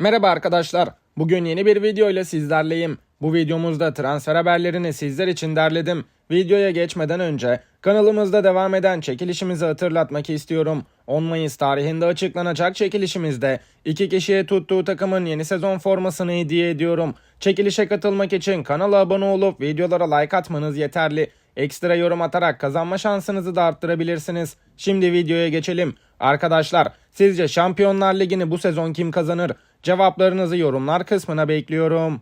Merhaba arkadaşlar. Bugün yeni bir video ile sizlerleyim. Bu videomuzda transfer haberlerini sizler için derledim. Videoya geçmeden önce kanalımızda devam eden çekilişimizi hatırlatmak istiyorum. 10 Mayıs tarihinde açıklanacak çekilişimizde iki kişiye tuttuğu takımın yeni sezon formasını hediye ediyorum. Çekilişe katılmak için kanala abone olup videolara like atmanız yeterli. Ekstra yorum atarak kazanma şansınızı da arttırabilirsiniz. Şimdi videoya geçelim. Arkadaşlar sizce Şampiyonlar Ligi'ni bu sezon kim kazanır? Cevaplarınızı yorumlar kısmına bekliyorum.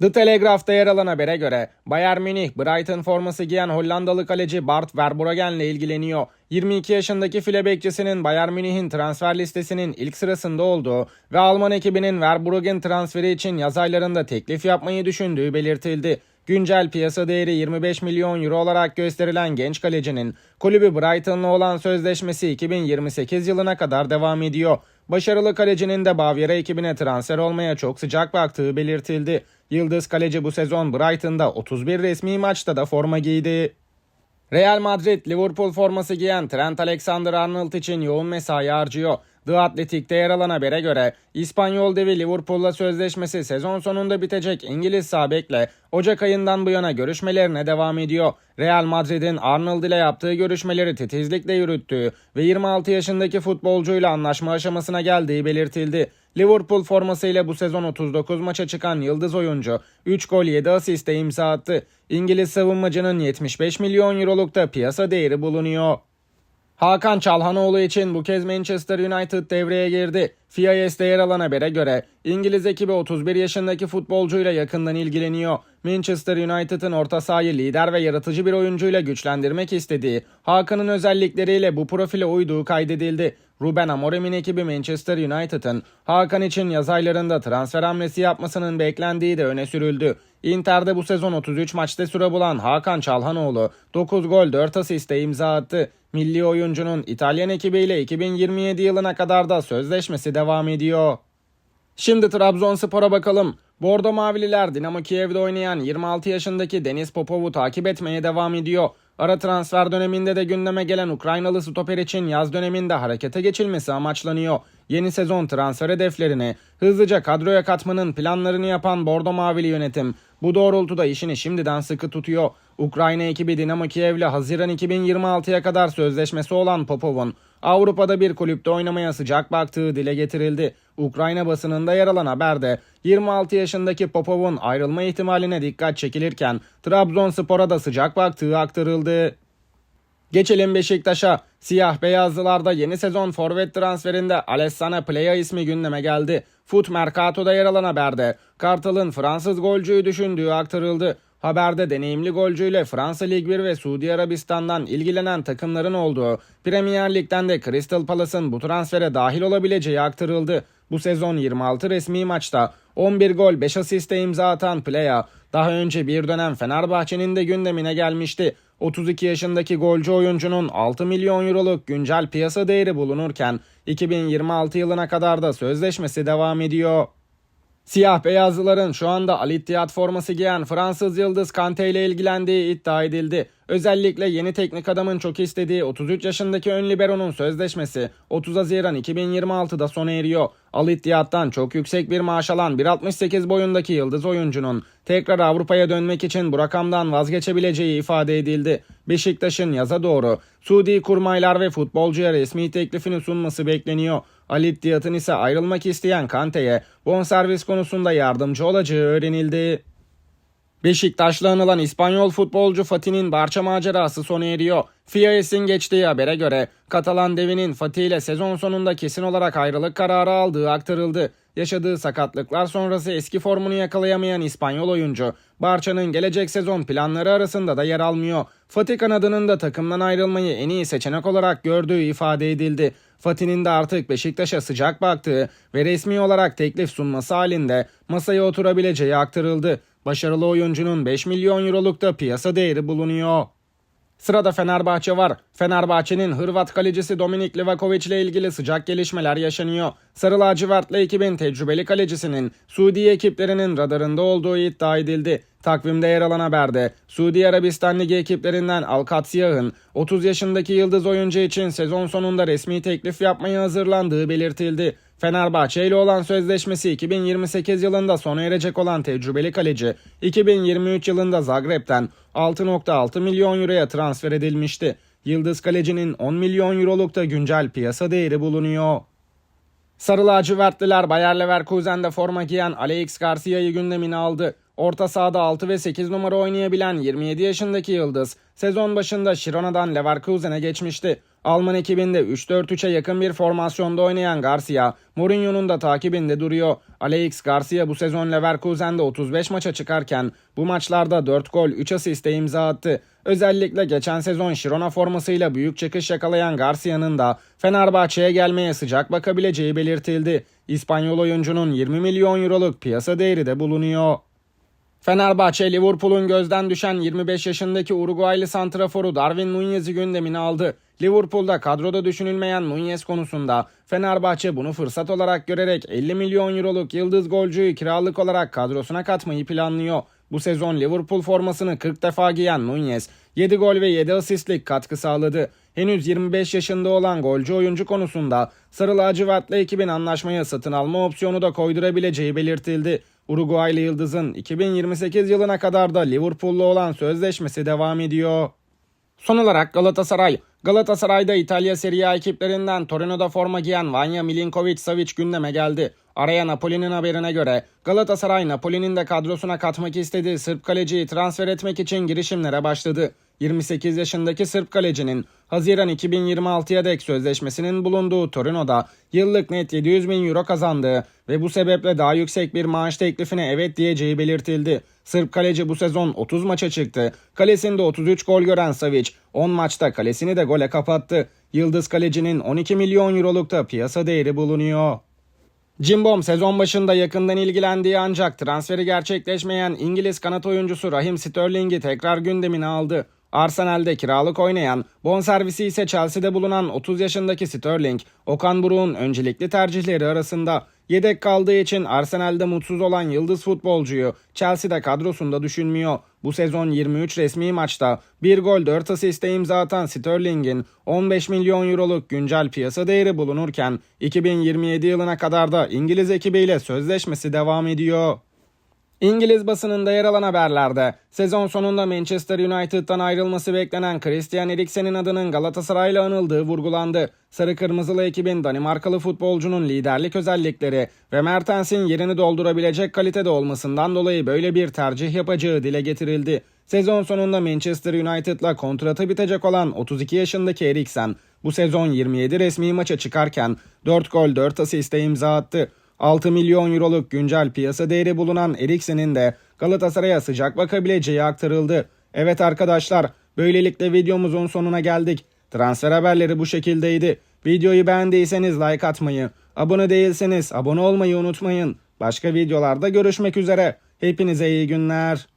The Telegraph'ta yer alan habere göre Bayern Münih Brighton forması giyen Hollandalı kaleci Bart Verbruggen ile ilgileniyor. 22 yaşındaki file bekçisinin Bayern Münih'in transfer listesinin ilk sırasında olduğu ve Alman ekibinin Verbruggen transferi için yaz aylarında teklif yapmayı düşündüğü belirtildi. Güncel piyasa değeri 25 milyon euro olarak gösterilen genç kalecinin kulübü Brighton'la olan sözleşmesi 2028 yılına kadar devam ediyor. Başarılı kalecinin de Bavyera ekibine transfer olmaya çok sıcak baktığı belirtildi. Yıldız kaleci bu sezon Brighton'da 31 resmi maçta da forma giydi. Real Madrid Liverpool forması giyen Trent Alexander-Arnold için yoğun mesai harcıyor. The Athletic'te yer alan habere göre İspanyol devi Liverpool'la sözleşmesi sezon sonunda bitecek İngiliz sağ bekle Ocak ayından bu yana görüşmelerine devam ediyor. Real Madrid'in Arnold ile yaptığı görüşmeleri titizlikle yürüttüğü ve 26 yaşındaki futbolcuyla anlaşma aşamasına geldiği belirtildi. Liverpool formasıyla bu sezon 39 maça çıkan yıldız oyuncu 3 gol 7 asiste imza attı. İngiliz savunmacının 75 milyon euroluk da piyasa değeri bulunuyor. Hakan Çalhanoğlu için bu kez Manchester United devreye girdi. FIAS'te yer alan habere göre İngiliz ekibi 31 yaşındaki futbolcuyla yakından ilgileniyor. Manchester United'ın orta sahayı lider ve yaratıcı bir oyuncuyla güçlendirmek istediği, Hakan'ın özellikleriyle bu profile uyduğu kaydedildi. Ruben Amorim'in ekibi Manchester United'ın Hakan için yaz aylarında transfer hamlesi yapmasının beklendiği de öne sürüldü. Inter'de bu sezon 33 maçta süre bulan Hakan Çalhanoğlu 9 gol 4 asiste imza attı. Milli oyuncunun İtalyan ekibiyle 2027 yılına kadar da sözleşmesi devam ediyor. Şimdi Trabzonspor'a bakalım. Bordo Mavililer Dinamo Kiev'de oynayan 26 yaşındaki Deniz Popov'u takip etmeye devam ediyor. Ara transfer döneminde de gündeme gelen Ukraynalı stoper için yaz döneminde harekete geçilmesi amaçlanıyor. Yeni sezon transfer hedeflerini hızlıca kadroya katmanın planlarını yapan Bordo Mavili yönetim bu doğrultuda işini şimdiden sıkı tutuyor. Ukrayna ekibi Dinamo Kiev'le Haziran 2026'ya kadar sözleşmesi olan Popov'un Avrupa'da bir kulüpte oynamaya sıcak baktığı dile getirildi. Ukrayna basınında yer alan haberde 26 yaşındaki Popov'un ayrılma ihtimaline dikkat çekilirken Trabzonspor'a da sıcak baktığı aktarıldı. Geçelim Beşiktaş'a. Siyah beyazlılarda yeni sezon forvet transferinde Alessana Playa ismi gündeme geldi. Foot Mercato'da yer alan haberde Kartal'ın Fransız golcüyü düşündüğü aktarıldı. Haberde deneyimli golcüyle Fransa Lig 1 ve Suudi Arabistan'dan ilgilenen takımların olduğu, Premier Lig'den de Crystal Palace'ın bu transfere dahil olabileceği aktarıldı. Bu sezon 26 resmi maçta 11 gol 5 asiste imza atan Playa, daha önce bir dönem Fenerbahçe'nin de gündemine gelmişti. 32 yaşındaki golcü oyuncunun 6 milyon euroluk güncel piyasa değeri bulunurken 2026 yılına kadar da sözleşmesi devam ediyor. Siyah beyazlıların şu anda Al forması giyen Fransız Yıldız Kante ile ilgilendiği iddia edildi. Özellikle yeni teknik adamın çok istediği 33 yaşındaki ön libero'nun sözleşmesi 30 Haziran 2026'da sona eriyor. Al çok yüksek bir maaş alan 1.68 boyundaki yıldız oyuncunun tekrar Avrupa'ya dönmek için bu rakamdan vazgeçebileceği ifade edildi. Beşiktaş'ın yaza doğru Suudi kurmaylar ve futbolcuya resmi teklifini sunması bekleniyor. Al Ittihad'ın ise ayrılmak isteyen Kante'ye bonservis konusunda yardımcı olacağı öğrenildi. Beşiktaş'la anılan İspanyol futbolcu Fatih'in Barça macerası sona eriyor. FIAS'in geçtiği habere göre Katalan devinin Fatih ile sezon sonunda kesin olarak ayrılık kararı aldığı aktarıldı. Yaşadığı sakatlıklar sonrası eski formunu yakalayamayan İspanyol oyuncu Barça'nın gelecek sezon planları arasında da yer almıyor. Fatih kanadının da takımdan ayrılmayı en iyi seçenek olarak gördüğü ifade edildi. Fatih'in de artık Beşiktaş'a sıcak baktığı ve resmi olarak teklif sunması halinde masaya oturabileceği aktarıldı. Başarılı oyuncunun 5 milyon euroluk da piyasa değeri bulunuyor. Sırada Fenerbahçe var. Fenerbahçe'nin Hırvat kalecisi Dominik Livakovic ile ilgili sıcak gelişmeler yaşanıyor. Sarı lacivertli ekibin tecrübeli kalecisinin Suudi ekiplerinin radarında olduğu iddia edildi. Takvimde yer alan haberde Suudi Arabistan Ligi ekiplerinden Al Katsiyah'ın 30 yaşındaki yıldız oyuncu için sezon sonunda resmi teklif yapmaya hazırlandığı belirtildi. Fenerbahçe ile olan sözleşmesi 2028 yılında sona erecek olan tecrübeli kaleci 2023 yılında Zagreb'ten 6.6 milyon euroya transfer edilmişti. Yıldız kalecinin 10 milyon euroluk da güncel piyasa değeri bulunuyor. Sarı lacivertliler Bayer Leverkusen'de forma giyen Alex Garcia'yı gündemine aldı. Orta sahada 6 ve 8 numara oynayabilen 27 yaşındaki Yıldız sezon başında Şirona'dan Leverkusen'e geçmişti. Alman ekibinde 3-4-3'e yakın bir formasyonda oynayan Garcia, Mourinho'nun da takibinde duruyor. Alex Garcia bu sezon Leverkusen'de 35 maça çıkarken bu maçlarda 4 gol 3 asiste imza attı. Özellikle geçen sezon Şirona formasıyla büyük çıkış yakalayan Garcia'nın da Fenerbahçe'ye gelmeye sıcak bakabileceği belirtildi. İspanyol oyuncunun 20 milyon euroluk piyasa değeri de bulunuyor. Fenerbahçe Liverpool'un gözden düşen 25 yaşındaki Uruguaylı santraforu Darwin Nunez'i gündemine aldı. Liverpool'da kadroda düşünülmeyen Nunez konusunda Fenerbahçe bunu fırsat olarak görerek 50 milyon euroluk yıldız golcüyü kiralık olarak kadrosuna katmayı planlıyor. Bu sezon Liverpool formasını 40 defa giyen Nunez 7 gol ve 7 asistlik katkı sağladı. Henüz 25 yaşında olan golcü oyuncu konusunda Sarı Lacivertli ekibin anlaşmaya satın alma opsiyonu da koydurabileceği belirtildi. Uruguaylı Yıldız'ın 2028 yılına kadar da Liverpool'lu olan sözleşmesi devam ediyor. Son olarak Galatasaray. Galatasaray'da İtalya Serie A ekiplerinden Torino'da forma giyen Vanya Milinkovic-Savic gündeme geldi. Araya Napoli'nin haberine göre Galatasaray Napoli'nin de kadrosuna katmak istediği Sırp kaleciyi transfer etmek için girişimlere başladı. 28 yaşındaki Sırp kalecinin Haziran 2026'ya dek sözleşmesinin bulunduğu Torino'da yıllık net 700 bin euro kazandığı ve bu sebeple daha yüksek bir maaş teklifine evet diyeceği belirtildi. Sırp kaleci bu sezon 30 maça çıktı. Kalesinde 33 gol gören Savic 10 maçta kalesini de gole kapattı. Yıldız kalecinin 12 milyon eurolukta piyasa değeri bulunuyor. Cimbom sezon başında yakından ilgilendiği ancak transferi gerçekleşmeyen İngiliz kanat oyuncusu Raheem Sterling'i tekrar gündemine aldı. Arsenal'de kiralık oynayan, bonservisi ise Chelsea'de bulunan 30 yaşındaki Sterling, Okan Buruk'un öncelikli tercihleri arasında. Yedek kaldığı için Arsenal'de mutsuz olan yıldız futbolcuyu Chelsea'de kadrosunda düşünmüyor. Bu sezon 23 resmi maçta 1 gol 4 asiste imza atan Sterling'in 15 milyon euroluk güncel piyasa değeri bulunurken 2027 yılına kadar da İngiliz ekibiyle sözleşmesi devam ediyor. İngiliz basınında yer alan haberlerde sezon sonunda Manchester United'dan ayrılması beklenen Christian Eriksen'in adının Galatasaray'la anıldığı vurgulandı. Sarı Kırmızılı ekibin Danimarkalı futbolcunun liderlik özellikleri ve Mertens'in yerini doldurabilecek kalitede olmasından dolayı böyle bir tercih yapacağı dile getirildi. Sezon sonunda Manchester United'la kontratı bitecek olan 32 yaşındaki Eriksen bu sezon 27 resmi maça çıkarken 4 gol 4 asiste imza attı. 6 milyon euroluk güncel piyasa değeri bulunan Eriksen'in de Galatasaray'a sıcak bakabileceği aktarıldı. Evet arkadaşlar, böylelikle videomuzun sonuna geldik. Transfer haberleri bu şekildeydi. Videoyu beğendiyseniz like atmayı, abone değilseniz abone olmayı unutmayın. Başka videolarda görüşmek üzere. Hepinize iyi günler.